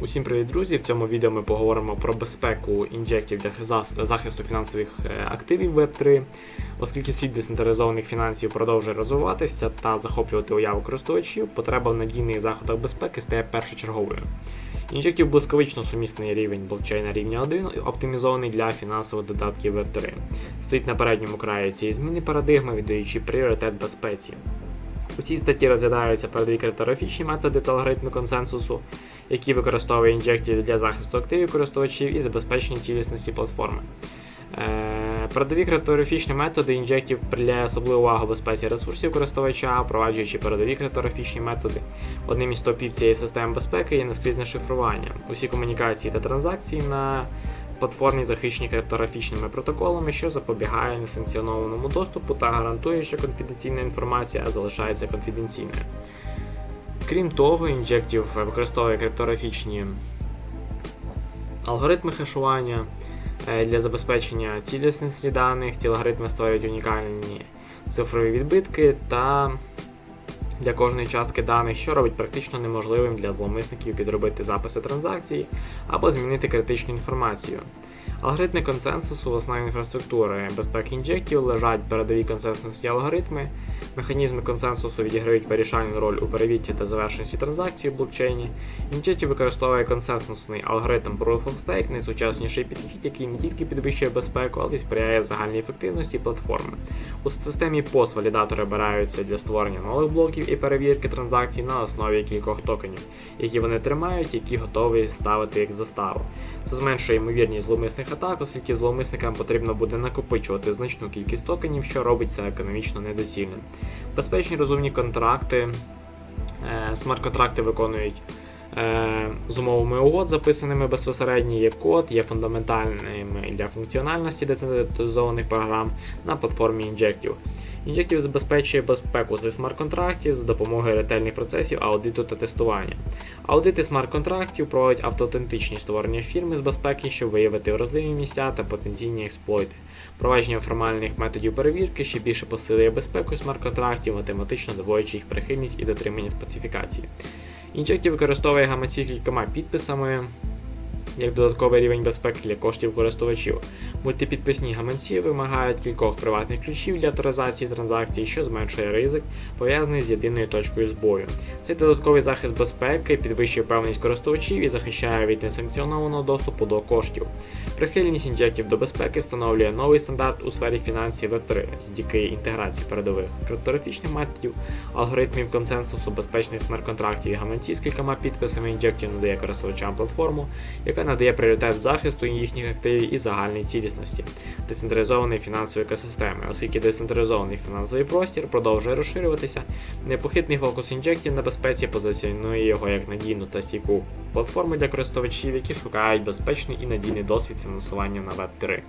Усім привіт, друзі! В цьому відео ми поговоримо про безпеку інжектів для захисту фінансових е, активів Web3. Оскільки світ децентралізованих фінансів продовжує розвиватися та захоплювати уяву користувачів, потреба в надійних заходах безпеки стає першочерговою. Інжектів блискавично сумісний рівень блокчейна рівня 1, оптимізований для фінансових додатків Web3. Стоїть на передньому краї цієї зміни парадигми, віддаючи пріоритет безпеці. У цій статті розглядаються передові криптографічні методи та алгоритми консенсусу, які використовує інжектів для захисту активів користувачів і забезпечення цілісності платформи. Е, Передові криптографічні методи інжектів приділяє особливу увагу безпеці ресурсів користувача, впроваджуючи передові криптографічні методи. Одним із топів цієї системи безпеки є наскрізне шифрування. Усі комунікації та транзакції на платформі захищені криптографічними протоколами, що запобігає несанкціонованому доступу та гарантує, що конфіденційна інформація залишається конфіденційною. Крім того, Injective використовує криптографічні алгоритми хешування е, для забезпечення цілісності даних. Ці алгоритми створюють унікальні цифрові відбитки та для кожної частки даних, що робить практично неможливим для зловмисників підробити записи транзакцій або змінити критичну інформацію. Алгоритми консенсусу в основі інфраструктури безпеки інжектів лежать передові консенсусні алгоритми. Механізми консенсусу відіграють вирішальну роль у перевірці та завершенні транзакцій у блокчейні. Інжектів використовує консенсусний алгоритм Proof of Stake, найсучасніший підхід, який не тільки підвищує безпеку, але й сприяє загальній ефективності платформи. У системі POS валідатори обираються для створення нових блоків і перевірки транзакцій на основі кількох токенів, які вони тримають, які готові ставити як заставу. Це зменшує ймовірність зловмисних атак, оскільки зловмисникам потрібно буде накопичувати значну кількість токенів, що робить це економічно недоцільним. Безпечні розумні контракти, е, смарт-контракти виконують е, з умовами угод, записаними безпосередньо, є код, є фундаментальними для функціональності децентралізованих програм на платформі Injective. Injective забезпечує безпеку зі смарт-контрактів за допомогою ретельних процесів аудиту та тестування. Аудити смарт-контрактів проводять автоаутентичні створення фірми з безпеки, щоб виявити вразливі місця та потенційні експлойти. Провадження формальних методів перевірки ще більше посилює безпеку смарт-контрактів, математично доводячи їх прихильність і дотримання специфікації. Injective використовує гаманці кількома підписами як додатковий рівень безпеки для коштів користувачів. Мультипідписні гаманці вимагають кількох приватних ключів для авторизації транзакцій, що зменшує ризик, пов'язаний з єдиною точкою збою. Цей додатковий захист безпеки підвищує певність користувачів і захищає від несанкціонованого доступу до коштів. Прихильність інжектів до безпеки встановлює новий стандарт у сфері фінансів Web3 завдяки інтеграції передових криптографічних методів, алгоритмів консенсусу безпечних смарт-контрактів і гаманців з кількома підписами інжектів надає користувачам платформу, яка надає пріоритет захисту їхніх активів і загальної цілісності децентралізованої фінансової екосистеми, оскільки децентралізований фінансовий простір продовжує розширюватися, непохитний фокус інжектів на безпеці позиціонує його як надійну та стійку платформу для користувачів, які шукають безпечний і надійний досвід фінансування на Web3.